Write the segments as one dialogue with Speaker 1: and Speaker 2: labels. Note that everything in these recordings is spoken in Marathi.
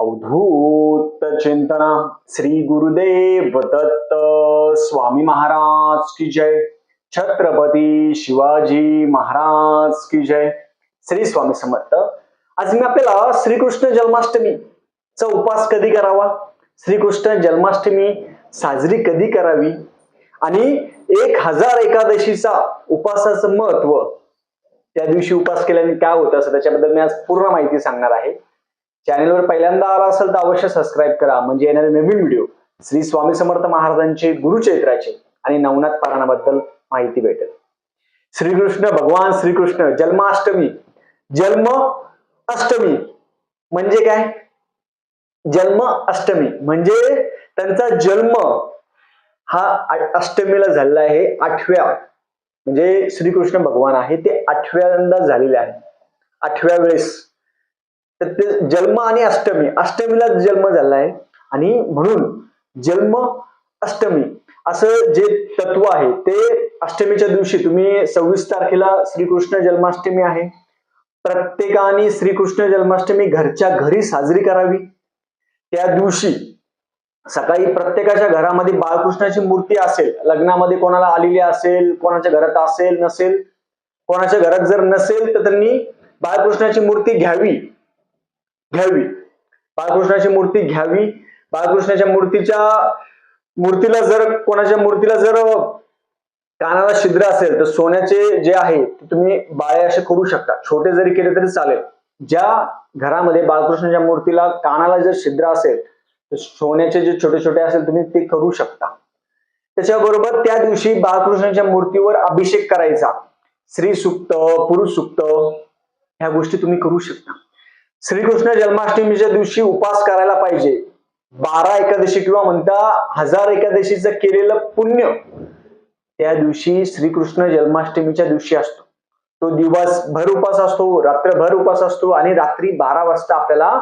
Speaker 1: अवधूत चिंतना श्री गुरुदेव दत्त स्वामी महाराज की जय। छत्रपती शिवाजी महाराज की जय। श्री स्वामी समर्थ। आज मी आपल्याला श्रीकृष्ण जन्माष्टमीचा उपास कधी करावा? श्रीकृष्ण जन्माष्टमी साजरी कधी करावी? आणि एक हजार एकादशीचा उपासाचं महत्त्व त्या दिवशी उपास केल्याने काय होतं असं त्याच्याबद्दल मी आज पूर्ण माहिती सांगणार आहे. चॅनेलवर पहिल्यांदा आला असेल तर अवश्य सबस्क्राईब करा. म्हणजे येणारे नवीन व्हिडिओ श्री स्वामी समर्थ महाराजांचे गुरुचरित्राचे आणि नवनाथ पारायणाबद्दल माहिती भेटेल. श्रीकृष्ण भगवान श्रीकृष्ण जन्माष्टमी. जन्म अष्टमी. म्हणजे काय? जन्म अष्टमी. म्हणजे त्यांचा जन्म हा अष्टमीला झालेला आहे आठव्या. म्हणजे श्रीकृष्ण भगवान आहे ते आठव्यांदा झालेले आहे. आठव्या वेळेस. तर ते जन्म आणि अष्टमी अष्टमीला जन्म झाला आहे आणि म्हणून जन्म अष्टमी असं जे तत्व आहे ते अष्टमीच्या दिवशी तुम्ही सव्वीस तारखेला श्रीकृष्ण जन्माष्टमी आहे. प्रत्येकाने श्रीकृष्ण जन्माष्टमी घरच्या घरी साजरी करावी. त्या दिवशी सकाळी प्रत्येकाच्या घरामध्ये बाळकृष्णाची मूर्ती असेल लग्नामध्ये कोणाला आलेली असेल कोणाच्या घरात असेल नसेल कोणाच्या घरात जर नसेल तर त्यांनी बाळकृष्णाची मूर्ती घ्यावी. घ्यावी. बाळकृष्णाची मूर्ती घ्यावी. बाळकृष्णाच्या मूर्तीच्या मूर्तीला जर कोणाच्या मूर्तीला जर कानाला छिद्र असेल तर सोन्याचे जे आहे ते तुम्ही बाळे असे करू शकता. छोटे जरी केले तरी चालेल. ज्या घरामध्ये बाळकृष्णाच्या मूर्तीला कानाला जर छिद्र असेल तर सोन्याचे जे छोटे छोटे असेल तुम्ही ते करू शकता. त्याच्याबरोबर त्या दिवशी बाळकृष्णाच्या मूर्तीवर अभिषेक करायचा. स्त्री सुक्त पुरुष सुक्त ह्या गोष्टी तुम्ही करू शकता. श्रीकृष्ण जन्माष्टमीच्या दिवशी उपास करायला पाहिजे. बारा एकादशी किंवा म्हणता हजार एकादशीचं केलेलं पुण्य त्या दिवशी श्रीकृष्ण जन्माष्टमीच्या दिवशी असतो. तो दिवस भर उपास असतो रात्रभर उपास असतो आणि रात्री बारा वाजता आपल्याला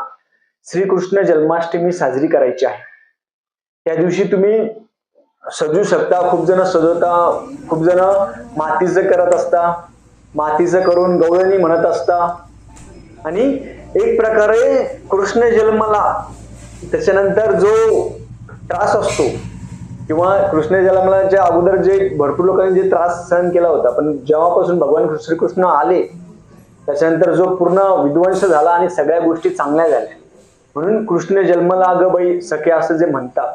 Speaker 1: श्रीकृष्ण जन्माष्टमी साजरी करायची आहे. त्या दिवशी तुम्ही सजू शकता खूप जण सजवता खूप जण मातीचं करत असता मातीचं करून गवळणी म्हणत असता आणि एक प्रकारे कृष्ण जन्माला. त्याच्यानंतर जो त्रास असतो किंवा कृष्ण जन्मलाच्या अगोदर जे भरपूर लोकांनी जे त्रास सहन केला होता पण जेव्हापासून भगवान श्रीकृष्ण आले त्याच्यानंतर जो पूर्ण विध्वंस झाला आणि सगळ्या गोष्टी चांगल्या झाल्या. म्हणून कृष्ण जन्मला अगं बाई सखे असं जे म्हणतात.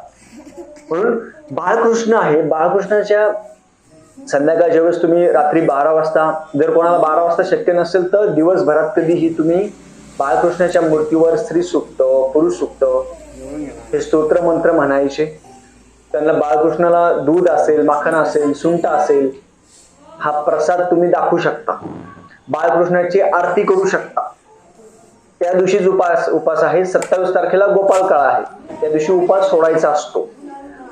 Speaker 1: म्हणून बाळकृष्ण आहे. बाळकृष्णाच्या संध्याकाळच्या वेळेस तुम्ही रात्री बारा वाजता जर कोणाला बारा वाजता शक्य नसेल तर दिवसभरात कधीही तुम्ही बाळकृष्णाच्या मूर्तीवर स्त्री सुक्त पुरुष सुक्त हे स्तोत्र मंत्र म्हणायचे. त्यांना बाळकृष्णाला दूध असेल माखण असेल सुंठ असेल हा प्रसाद तुम्ही दाखवू शकता. बाळकृष्णाची आरती करू शकता. त्या दिवशीच उपास उपास आहे. सत्तावीस तारखेला गोपाळ काळ आहे. त्या दिवशी उपास सोडायचा असतो.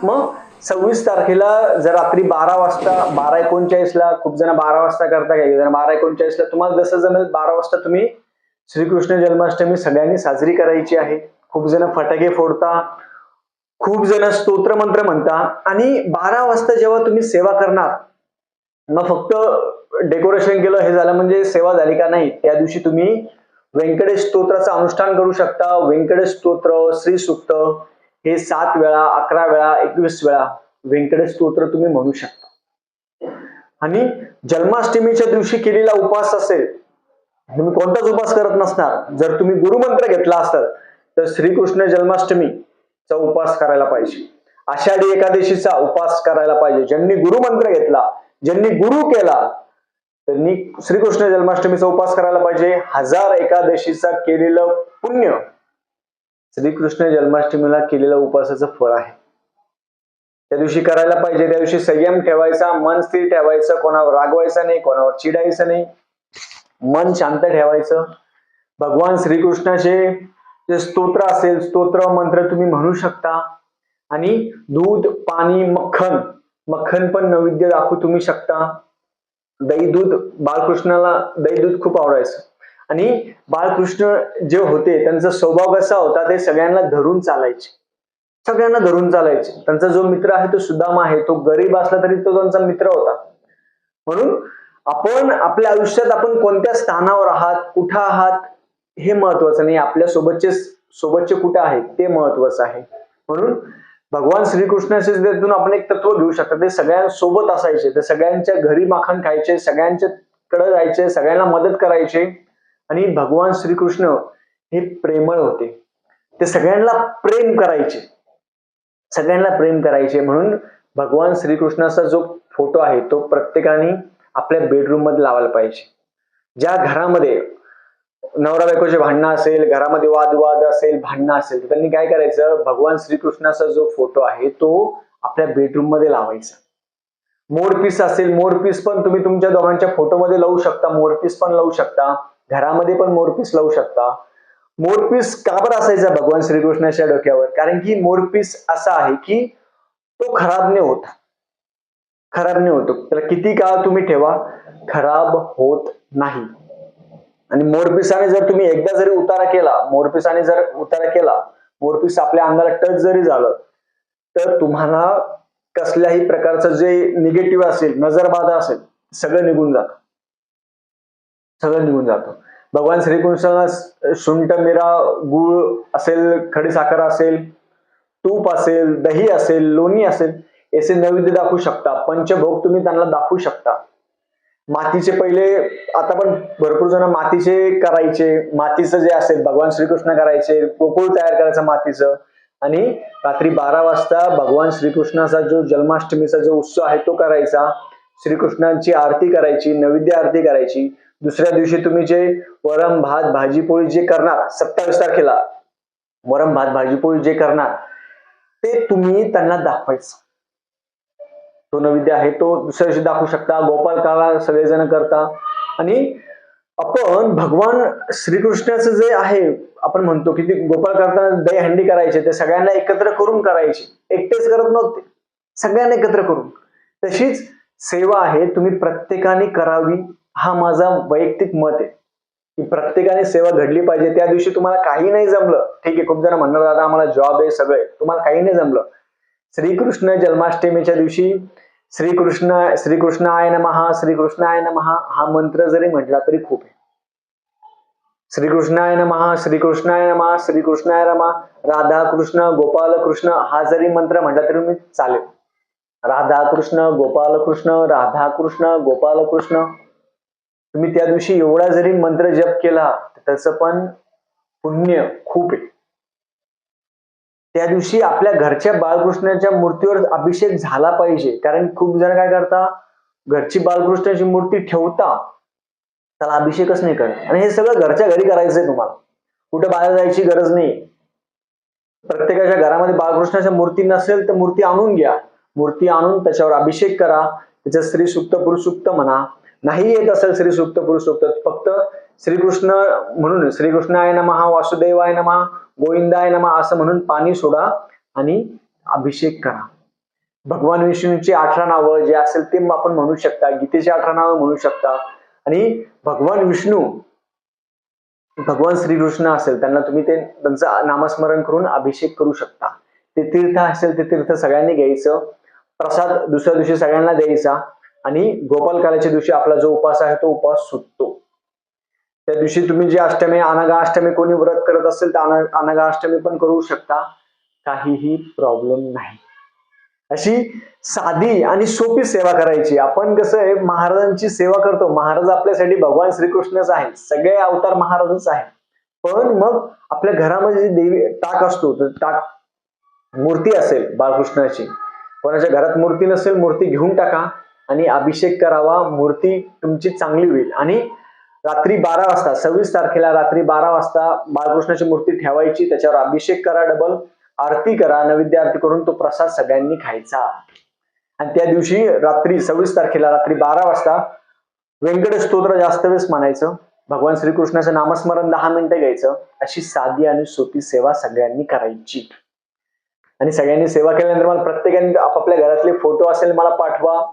Speaker 1: मग सव्वीस तारखेला जर रात्री बारा वाजता बारा एकोणचाळीसला खूप जण बारा वाजता करता काही जण बारा एकोणचाळीसला. तुम्हाला जसं जमेल बारा वाजता तुम्ही श्रीकृष्ण जन्माष्टमी सगळ्यांनी साजरी करायची आहे. खूप जण फटाके फोडता खूप जण स्तोत्र मंत्र म्हणता आणि बारा वाजता जेव्हा तुम्ही सेवा करणार मग फक्त डेकोरेशन केलं हे झालं म्हणजे सेवा झाली का नाही त्या दिवशी तुम्ही व्यंकटेश स्तोत्राचं अनुष्ठान करू शकता. व्यंकटेश स्तोत्र श्री सुक्त हे सात वेळा अकरा वेळा एकवीस वेळा व्यंकटेश स्तोत्र तुम्ही म्हणू शकता. आणि जन्माष्टमीच्या दिवशी केलेला उपवास असेल तुम्ही कोणताच उपास करत नसणार. जर तुम्ही गुरुमंत्र घेतला असाल तर श्रीकृष्ण जन्माष्टमीचा उपास करायला पाहिजे. आषाढी एकादशीचा उपास करायला पाहिजे. ज्यांनी गुरुमंत्र घेतला ज्यांनी गुरु केला त्यांनी श्रीकृष्ण जन्माष्टमीचा उपास करायला पाहिजे. हजार एकादशीचा केलेलं पुण्य श्रीकृष्ण जन्माष्टमीला केलेलं उपासाचं फळ आहे. त्या दिवशी करायला पाहिजे. त्या दिवशी संयम ठेवायचा मन स्थिर ठेवायचं. कोणावर रागवायचं नाही कोणावर चिडायचं नाही. मन शांत ठेवायचं. भगवान श्रीकृष्णाचे जे स्तोत्र असेल स्तोत्र मंत्र तुम्ही म्हणू शकता. आणि दूध पाणी मक्खन मक्खन पण नैवेद्य दाखवू तुम्ही शकता. दही दूध बाळकृष्णाला दही दूध खूप आवडायचं. आणि बाळकृष्ण जे होते त्यांचा स्वभाव कसा होता ते सगळ्यांना धरून चालायचे. सगळ्यांना धरून चालायचे. त्यांचा जो मित्र आहे तो सुदामा आहे तो गरीब असला तरी तो त्यांचा मित्र होता. म्हणून आपण आपल्या आयुष्यात आपण कोणत्या स्थानावर आहात कुठं आहात हे महत्वाचं नाही. आपल्या सोबतचे सोबतचे कुठे आहेत ते महत्वाचं आहे. म्हणून भगवान श्रीकृष्णाच्या त्यातून आपण एक तत्व घेऊ शकतो. ते सगळ्यांसोबत असायचे. ते सगळ्यांच्या घरी माखण खायचे सगळ्यांच्या कडे जायचे सगळ्यांना मदत करायचे. आणि भगवान श्रीकृष्ण हे प्रेमळ होते. ते सगळ्यांना प्रेम करायचे. सगळ्यांना प्रेम करायचे. म्हणून भगवान श्रीकृष्णाचा जो फोटो आहे तो प्रत्येकाने आपल्या बेडरूममध्ये लावायला पाहिजे. ज्या घरामध्ये नवरा बायकोचे भांडणं असेल घरामध्ये वादवाद असेल भांडणं असेल तर त्यांनी काय करायचं? भगवान श्रीकृष्णाचा जो फोटो आहे तो आपल्या बेडरूममध्ये लावायचा. मोरपीस असेल मोरपीस पण तुम्ही तुमच्या दोघांच्या फोटोमध्ये लावू शकता. मोरपीस पण लावू शकता. घरामध्ये पण मोरपीस लावू शकता. मोरपीस का बरं असायचा भगवान श्रीकृष्णाच्या डोक्यावर? कारण की मोरपीस असा आहे की तो खराब नाही होता. खराब नाही होतो. त्याला किती काळ तुम्ही ठेवा खराब होत नाही. आणि मोरपिसाने जर तुम्ही एकदा जरी उतारा केला मोरपिसाने जर उतारा केला मोरपीस आपल्या अंगाला टच जरी झालं तर तुम्हाला कसल्याही प्रकारचं जे निगेटिव्ह असेल नजरबाधा असेल सगळं निघून जातं. सगळं निघून जातं. भगवान श्रीकृष्णाला शुंठ मिरा गुळ असेल खडीसाखर असेल तूप असेल दही असेल लोणी असेल याचे नैवेद्य दाखवू शकता. पंचभोग तुम्ही त्यांना दाखवू शकता. मातीचे पहिले आता पण भरपूर जण मातीचे करायचे. मातीचं जे असेल भगवान श्रीकृष्ण करायचे गोकुळ तयार करायचं मातीचं. आणि रात्री बारा वाजता भगवान श्रीकृष्णाचा जो जन्माष्टमीचा जो उत्सव आहे तो करायचा. श्रीकृष्णांची आरती करायची नैवेद्य आरती करायची. दुसऱ्या दिवशी तुम्ही जे वरम भात भाजी पोळी जे करणार सत्तावीस तारखेला वरम भात भाजी पोळी जे करणार ते तुम्ही त्यांना दाखवायचं. तो नैवेद्य आहे तो दुसऱ्या दिवशी दाखवू शकता. गोपाल काळा सगळेजण करता. आणि आपण भगवान श्रीकृष्णाचं जे आहे आपण म्हणतो की ते गोपाळ करताना दहीहंडी करायचे ते सगळ्यांना एकत्र करून करायचे. एकटेच करत नव्हते. सगळ्यांना एकत्र करून. तशीच सेवा आहे तुम्ही प्रत्येकाने करावी हा माझा वैयक्तिक मत आहे. की प्रत्येकाने सेवा घडली पाहिजे. त्या दिवशी तुम्हाला काही नाही जमलं. ठीक आहे खूप जण म्हणणार दादा आम्हाला जॉब आहे सगळे तुम्हाला काही नाही जमलं. श्रीकृष्ण जन्माष्टमीच्या दिवशी श्रीकृष्ण श्रीकृष्ण आय नमहा श्रीकृष्णाय नमहा हा मंत्र जरी म्हटला तरी खूप आहे. श्रीकृष्णाय नमहा श्रीकृष्णाय नमहा श्रीकृष्णाय रमा राधा कृष्ण गोपाल कृष्ण हा जरी मंत्र म्हटला तरी मी चालेल. राधा कृष्ण गोपाल कृष्ण राधा कृष्ण गोपाल कृष्ण तुम्ही त्या दिवशी एवढा जरी मंत्र जप केला त्याचं पण पुण्य खूप आहे. त्या दिवशी आपल्या घरच्या बाळकृष्णाच्या मूर्तीवर अभिषेक झाला पाहिजे. कारण खूप जण काय करता घरची बाळकृष्णाची मूर्ती ठेवता त्याला अभिषेकच नाही करत. आणि हे सगळं घरच्या घरी करायचंय तुम्हाला. कुठे बाहेर जायची गरज नाही. प्रत्येकाच्या घरामध्ये बाळकृष्णाच्या मूर्ती नसेल तर मूर्ती आणून घ्या. मूर्ती आणून त्याच्यावर अभिषेक करा. त्याच्यात स्त्री सुक्त पुरुष सुक्त म्हणा. नाही येत असेल श्री सुक्त पुरुष सुक्त फक्त श्रीकृष्ण म्हणून श्रीकृष्णाय नमहा वासुदेवाय नमहा गोविंदाय नमा असं म्हणून पाणी सोडा आणि अभिषेक करा. भगवान विष्णूची अठरा नावं जे असेल ते आपण म्हणू शकता गीतेची अठरा नावं म्हणू शकता. आणि भगवान विष्णू भगवान श्रीकृष्ण असेल त्यांना तुम्ही ते त्यांचं नामस्मरण करून अभिषेक करू शकता. ते तीर्थ असेल ते तीर्थ सगळ्यांनी घ्यायचं. प्रसाद दुसऱ्या दिवशी सगळ्यांना द्यायचा. आणि गोपालकालाच्या दिवशी आपला जो उपास आहे तो उपास सुटतो. त्या दिवशी तुम्ही जी अष्टमी अनागा अष्टमी कोणी व्रत करत असेल तर अन- अनगा अष्टमी पण करू शकता. काहीही प्रॉब्लेम नाही. अशी साधी आणि सोपी सेवा करायची. आपण कसं आहे महाराजांची सेवा करतो. महाराज आपल्यासाठी भगवान श्रीकृष्णच आहे सगळे अवतार महाराजच आहे पण मग आपल्या घरामध्ये जी देवी टाक असतो तर टाक मूर्ती असेल बाळकृष्णाची. कोणाच्या घरात मूर्ती नसेल मूर्ती घेऊन टाका आणि अभिषेक करावा. मूर्ती तुमची चांगली होईल. आणि रात्री बारा वाजता सव्वीस तारखेला रात्री बारा वाजता बाळकृष्णाची मूर्ती ठेवायची त्याच्यावर अभिषेक करा डबल आरती करा नैवेद्य आरती करून तो प्रसाद सगळ्यांनी खायचा. आणि त्या दिवशी रात्री सव्वीस तारखेला रात्री बारा वाजता व्यंकट स्तोत्र जास्त वेळेस म्हणायचं. भगवान श्रीकृष्णाचं नामस्मरण दहा मिनिटं घ्यायचं. अशी साधी आणि सोपी सेवा सगळ्यांनी करायची. आणि सगळ्यांनी सेवा केल्यानंतर मला प्रत्येकाने आपापल्या घरातले फोटो असेल मला पाठवा.